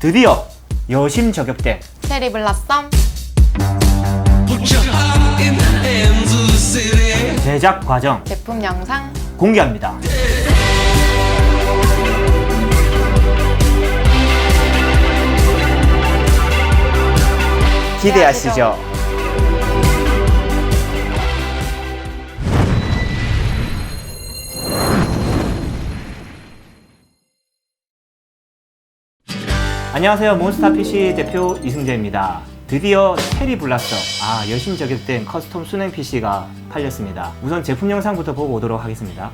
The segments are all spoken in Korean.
드디어 여심 저격대 체리 블라썸. 제작 과정 제품 영상 공개합니다. 기대하시죠. 안녕하세요. 몬스타 PC 대표 이승재입니다. 드디어 체리 블라스터, 아, 여심 저격된 커스텀 수냉 PC가 팔렸습니다. 우선 제품 영상부터 보고 오도록 하겠습니다.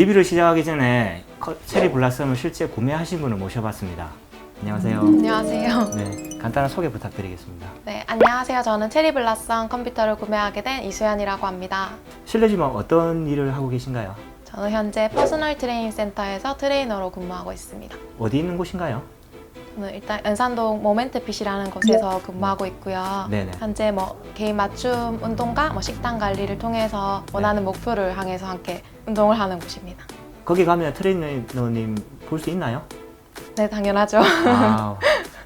리뷰를 시작하기 전에 커- 체리 블라썸을 실제 구매하신 분을 모셔봤습니다. 안녕하세요. 안녕하세요. 네, 간단한 소개 부탁드리겠습니다. 네, 안녕하세요. 저는 체리 블라썸 컴퓨터를 구매하게 된 이수연이라고 합니다. 실례지만 어떤 일을 하고 계신가요? 저는 현재 퍼스널 트레이닝 센터에서 트레이너로 근무하고 있습니다. 어디 있는 곳인가요? 저는 일단 연산동 모멘트 핏이라는 곳에서 근무하고 있고요. 네네. 현재 뭐 개인 맞춤 운동과 뭐 식단 관리를 통해서 원하는 목표를 향해서 함께 운동을 하는 곳입니다. 거기 가면 트레이너님 볼 수 있나요? 네, 당연하죠. 아,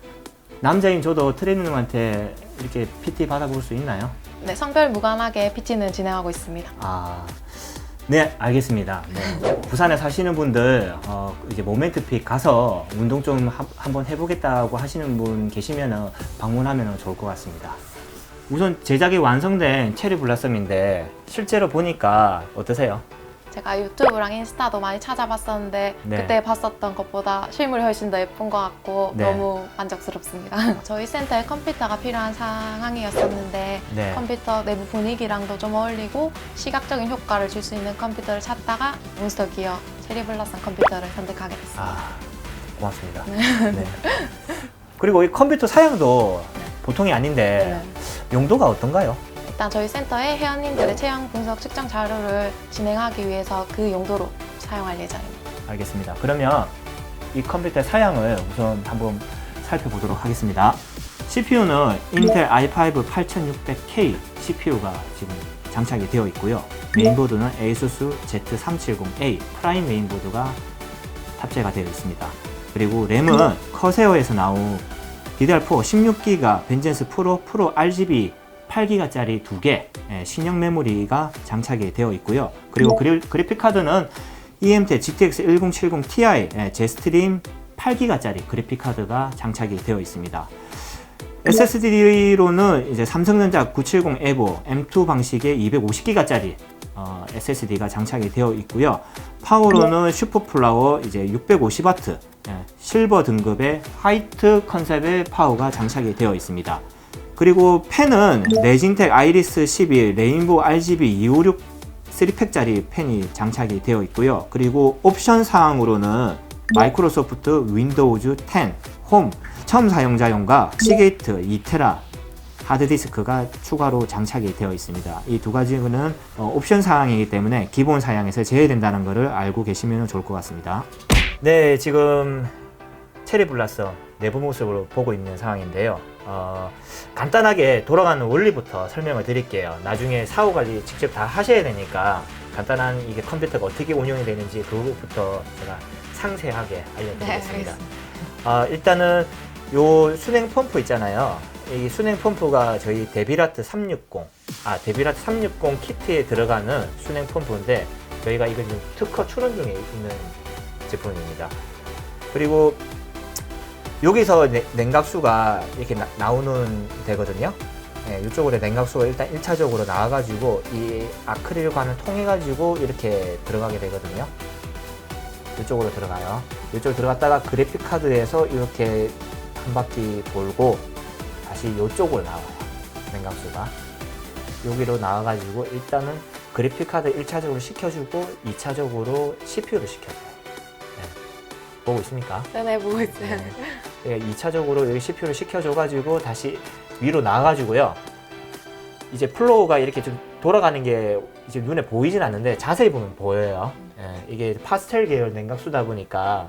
남자인 저도 트레이너님한테 이렇게 PT 받아볼 수 있나요? 네, 성별 무관하게 PT는 진행하고 있습니다. 아, 네, 알겠습니다. 네. 부산에 사시는 분들, 어, 이제 모멘트픽 가서 운동 좀 하- 한번 해보겠다고 하시는 분 계시면 방문하면 좋을 것 같습니다. 우선 제작이 완성된 체리 블라썸인데 실제로 보니까 어떠세요? 제가 유튜브랑 인스타도 많이 찾아봤었는데 네. 그때 봤었던 것보다 실물이 훨씬 더 예쁜 것 같고 네. 너무 만족스럽습니다. 저희 센터에 컴퓨터가 필요한 상황이었었는데 네. 컴퓨터 내부 분위기랑도 좀 어울리고 시각적인 효과를 줄 수 있는 컴퓨터를 찾다가 몬스터 기어 체리블라썸 컴퓨터를 선택하게 됐습니다. 아, 고맙습니다. 네. 그리고 이 컴퓨터 사양도 보통이 아닌데 네. 용도가 어떤가요? 일단 저희 센터에 회원님들의 체형 분석 측정 자료를 진행하기 위해서 그 용도로 사용할 예정입니다. 알겠습니다. 그러면 이 컴퓨터의 사양을 우선 한번 살펴보도록 하겠습니다. CPU는 인텔 i5 8600K CPU가 지금 장착이 되어 있고요. 메인보드는 ASUS Z370A 프라임 메인보드가 탑재가 되어 있습니다. 그리고 램은 커세어에서 나온 DDR4 16기가 벤젠스 프로 프로 RGB 8기가짜리 두개 신형 메모리가 장착이 되어 있고요. 그리고 그리, 그래픽 카드는 EMT GTX 1070 Ti 예, 제스트림 8기가짜리 그래픽 카드가 장착이 되어 있습니다. SSD로는 이제 삼성전자 970 에보 M2 방식의 250기가짜리 어, SSD가 장착이 되어 있고요. 파워로는 슈퍼플라워 이제 650W 예, 실버 등급의 화이트 컨셉의 파워가 장착이 되어 있습니다. 그리고 펜은 레진텍 아이리스 12 레인보우 RGB 256 3팩짜리 펜이 장착이 되어 있고요. 그리고 옵션 사항으로는 마이크로소프트 윈도우즈 10 홈 처음 사용자용과 시게이트 2테라 하드디스크가 추가로 장착이 되어 있습니다. 이 두 가지는 어, 옵션 사항이기 때문에 기본 사양에서 제외된다는 것을 알고 계시면 좋을 것 같습니다. 네, 지금 체리 블라썸 내부 모습으로 보고 있는 상황인데요. 어, 간단하게 돌아가는 원리부터 설명을 드릴게요. 나중에 사후 관리 직접 다 하셔야 되니까 간단한 이게 컴퓨터가 어떻게 운영이 되는지 그것부터 제가 상세하게 알려드리겠습니다. 아, 일단은 요 순행 펌프 있잖아요. 이 순행 펌프가 저희 데비라트 360, 아 데비라트 360 키트에 들어가는 순행 펌프인데 저희가 이거 지금 특허 출원 중에 있는 제품입니다. 그리고 여기서 내- 냉각수가 이렇게 나, 오는 되거든요. 네, 이쪽으로 냉각수가 일단 1차적으로 나와가지고 이 아크릴관을 통해가지고 이렇게 들어가게 되거든요. 이쪽으로 들어가요. 이쪽으로 들어갔다가 그래픽 카드에서 이렇게 한 바퀴 돌고 다시 이쪽으로 나와요. 냉각수가. 여기로 나와가지고 일단은 그래픽 카드 1차적으로 시켜주고 2차적으로 CPU를 시켜줘요. 네. 보고 있습니까? 네네, 보고 있어요. 네. 2차적으로 여기 CPU를 시켜줘가지고 다시 위로 나와가지고요. 이제 플로우가 이렇게 좀 돌아가는 게 이제 눈에 보이진 않는데 자세히 보면 보여요. 예, 이게 파스텔 계열 냉각수다 보니까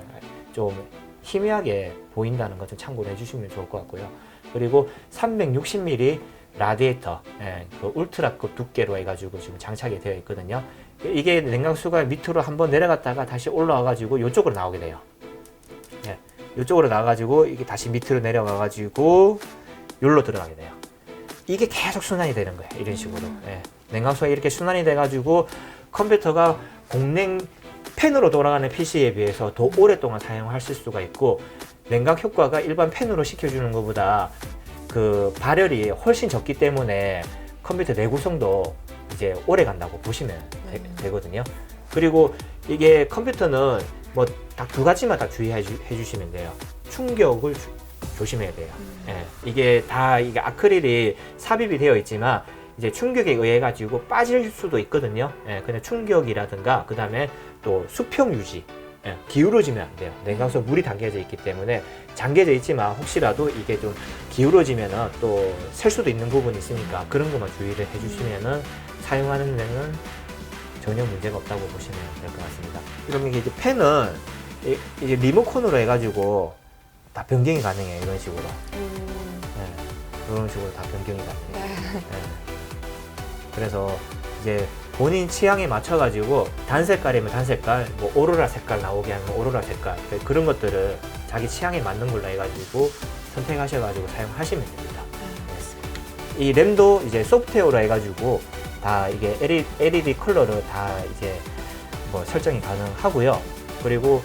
좀 희미하게 보인다는 것 좀 참고를 해주시면 좋을 것 같고요. 그리고 360mm 라디에이터, 예, 그 울트라급 두께로 해가지고 지금 장착이 되어 있거든요. 이게 냉각수가 밑으로 한번 내려갔다가 다시 올라와가지고 이쪽으로 나오게 돼요. 예, 이쪽으로 나와가지고 이게 다시 밑으로 내려가가지고 여기로 들어가게 돼요. 이게 계속 순환이 되는 거예요. 이런 식으로. 예. 냉각수가 이렇게 순환이 돼가지고 컴퓨터가 공냉 팬으로 돌아가는 PC에 비해서 더 오랫동안 사용하실 수가 있고 냉각 효과가 일반 팬으로 시켜주는 것보다 그 발열이 훨씬 적기 때문에 컴퓨터 내구성도 이제 오래 간다고 보시면 되, 음. 되거든요. 그리고 이게 컴퓨터는 뭐 딱 두 가지만 딱 주의해 주, 해주시면 돼요. 충격을 주- 조심해야 돼요. 예, 이게 다 이게 아크릴이 삽입이 되어 있지만 이제 충격에 의해 가지고 빠질 수도 있거든요. 예, 근데 충격이라든가 그 다음에 또 수평 유지, 예, 기울어지면 안 돼요. 냉각수 물이 담겨져 있기 때문에 잠겨져 있지만 혹시라도 이게 좀 기울어지면은 또 셀 수도 있는 부분이 있으니까 그런 것만 주의를 해주시면은 사용하는 데는 전혀 문제가 없다고 보시면 될 것 같습니다. 그러면 이게 이제 펜은 이- 이게 리모컨으로 해가지고 다 변경이 가능해요. 이런 식으로. 음, 네, 이런 식으로 다 변경이 가능해요. 네. 네. 그래서 이제 본인 취향에 맞춰가지고 단 색깔이면 단 색깔, 뭐 오로라 색깔 나오게 하면 오로라 색깔 네, 그런 것들을 자기 취향에 맞는 걸로 해가지고 선택하셔가지고 사용하시면 됩니다. 네. 이 램도 이제 소프트웨어로 해가지고 다 이게 LED, LED 컬러로 다 이제 뭐 설정이 가능하고요. 그리고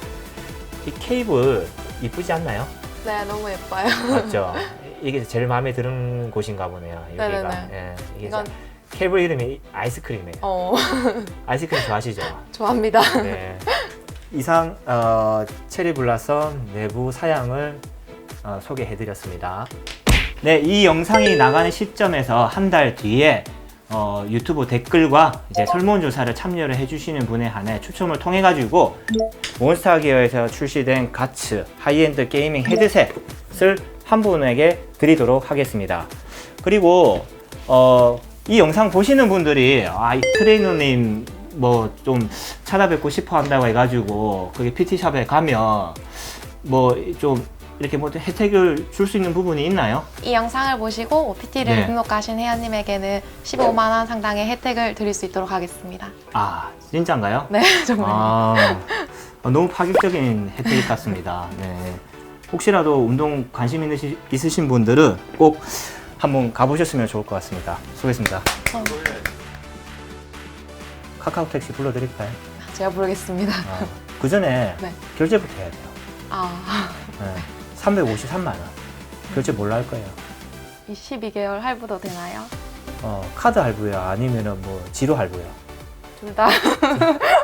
이 케이블 이쁘지 않나요? 네, 너무 예뻐요. 맞죠? 이게 제일 마음에 드는 곳인가 보네요. 여기가. 네네네. 예, 이게 이건 케이블 이름이 아이스크림이에요. 어, 아이스크림 좋아하시죠? 좋아합니다. 네. 이상 어, 체리 블라썸 내부 사양을 어, 소개해드렸습니다. 네, 이 영상이 나가는 시점에서 한 달 뒤에 어, 유튜브 댓글과 이제 설문조사를 참여를 해주시는 분에 한해 추첨을 통해 가지고 몬스타 기어에서 출시된 가츠 하이엔드 게이밍 헤드셋을 한 분에게 드리도록 하겠습니다. 그리고 어, 이 영상 보시는 분들이 아, 이 트레이너님 뭐 좀 찾아뵙고 싶어 한다고 해가지고 그게 PT샵에 가면 뭐 좀 이렇게 뭐 혜택을 줄 수 있는 부분이 있나요? 이 영상을 보시고 OPT를 네. 등록하신 회원님에게는 15만 원 상당의 혜택을 드릴 수 있도록 하겠습니다. 아 진짜인가요? 네, 정말. 아 어, 너무 파격적인 혜택 같습니다. 네. 혹시라도 운동 관심 있으시, 있으신 분들은 꼭 한번 가보셨으면 좋을 것 같습니다. 수고했습니다. 어, 카카오 택시 불러드릴까요? 제가 부르겠습니다. 아, 그 전에 네. 결제부터 해야 돼요. 아, 네. 353만 원. 결제 뭘로 할 거예요? 이 12개월 할부도 되나요? 어, 카드 할부요? 아니면은 뭐 지로 할부요? 둘 다.